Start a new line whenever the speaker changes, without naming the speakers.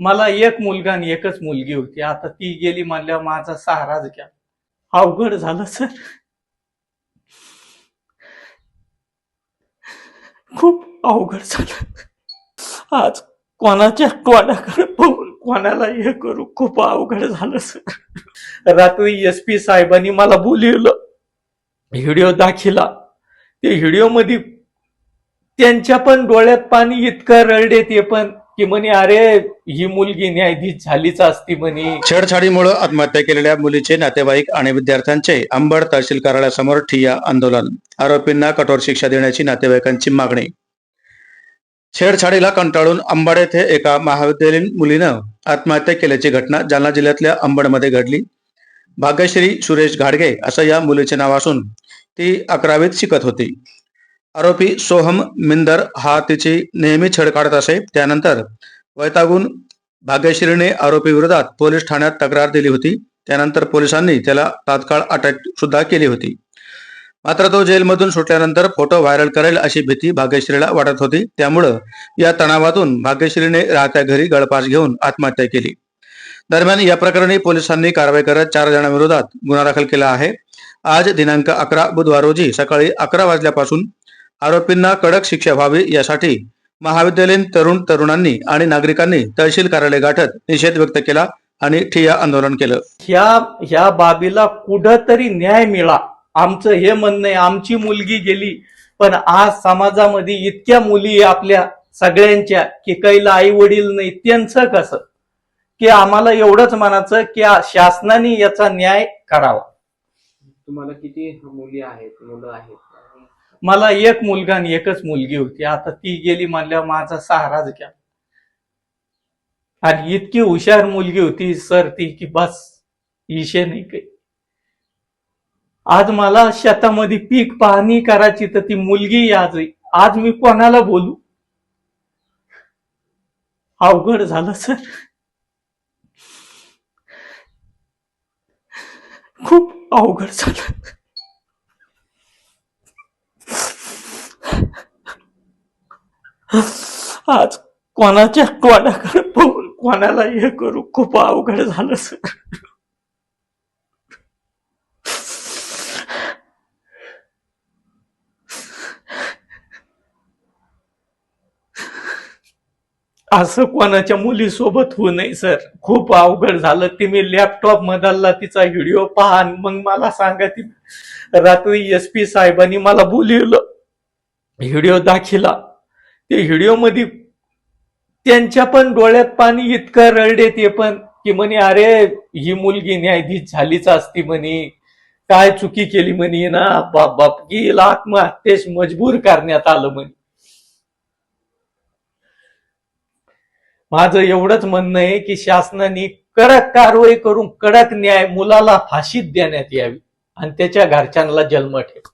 मला एक मुलगा आणि एकच मुलगी होती. आता ती गेली म्हणल्यावर माझा सहाराच घ्या अवघड झालं सर. खूप अवघड झालं. आज कोणाच्या तोंडाकडे पाहून कोणाला हे करू? खूप अवघड झालं सर. रात्री एस पी साहेबांनी मला बोलिवलं. व्हिडिओ दाखिला. ते व्हिडिओमध्ये त्यांच्या पण डोळ्यात पाणी इतकं रडले ते पण. की म्हणे अरे ही मुलगी न्यायाधीश झालीच असती म्हणे.
छेडछाडीमुळे आत्महत्या केलेल्या मुलीचे नातेवाईक आणि विद्यार्थ्यांचे अंबड तहसील कार्यालयासमोर ठिय्या आंदोलन. आरोपींना कठोर शिक्षा देण्याची नातेवाईकांची मागणी. छेडछाडीला कंटाळून अंबड येथे एका महाविद्यालयीन मुलीनं आत्महत्या केल्याची घटना जालना जिल्ह्यातल्या अंबडमध्ये घडली. भाग्यश्री सुरेश घाडगे असं या मुलीचे नाव असून ती अकरावीत शिकत होती. आरोपी सोहम मिंदर हा तिची नेहमी छेड काढत असे. त्यानंतर वैतागून भाग्यश्रीने आरोपी विरोधात पोलीस ठाण्यात तक्रार दिली होती. त्यानंतर पोलिसांनी त्याला तात्काळ अटक सुद्धा केली होती. मात्र तो जेलमधून सुटल्यानंतर फोटो व्हायरल करेल अशी भीती भाग्यश्रीला वाटत होती. त्यामुळं या तणावातून भाग्यश्रीने राहत्या घरी गळपास घेऊन आत्महत्या केली. दरम्यान या प्रकरणी पोलिसांनी कारवाई करत चार जणांविरोधात गुन्हा दाखल केला आहे. आज दिनांक अकरा बुधवार रोजी सकाळी अकरा वाजल्यापासून आरोपींना कडक शिक्षा व्हावी यासाठी महाविद्यालयीन तरुण तरुणांनी आणि नागरिकांनी तहसील कार्यालय गाठत निषेध व्यक्त केला आणि ठिय्या आंदोलन केलं.
ह्या ह्या बाबीला कुठंतरी न्याय मिळा. आमचं हे म्हणणं आहे आमची मुलगी गेली पण आज समाजामध्ये इतक्या मुली आपल्या सगळ्यांच्या की कैला आई वडील नाही त्यांचं कसं? की आम्हाला एवढंच म्हणायचं की शासनाने याचा न्याय करावा.
तुम्हाला किती मुली आहेत मुलं आहेत?
मला एक मुलगा आणि एकच मुलगी होती. आता ती गेली म्हणल्यावर माझा सहाराच घ्या. आणि इतकी हुशार मुलगी होती सर ती की बस इशे नाही काही. आज मला शेतामध्ये पीक पाहणी करायची तर ती मुलगी आज आज मी कोणाला बोलू? अवघड झालं सर. खूप अवघड झालं. आज कोणाच्या कोणाकडे पाहून कोणाला हे करू? खूप अवघड झालं सर. असं कोणाच्या मुलीसोबत होऊ नये सर. खूप अवघड झालं. ते मी लॅपटॉप मधला तिचा व्हिडिओ पहा मग मला सांगा ती. रात्री एस पी साहेबांनी मला बोलिवलं. व्हिडिओ दाखिला. ते व्हिडिओमध्ये त्यांच्या पण डोळ्यात पाणी इतकं रडे ते पण की म्हणे अरे ही मुलगी न्यायाधीश झालीच असती म्हणे. काय चुकी केली म्हणे ना बाप बाप की हिला आत्महत्येस मजबूर करण्यात आलं म्हणे. माझं एवढंच म्हणणं आहे की शासनाने कडक कारवाई करून कडक न्याय मुलाला फाशीत देण्यात यावी आणि त्याच्या घरच्यांना जन्म ठेव.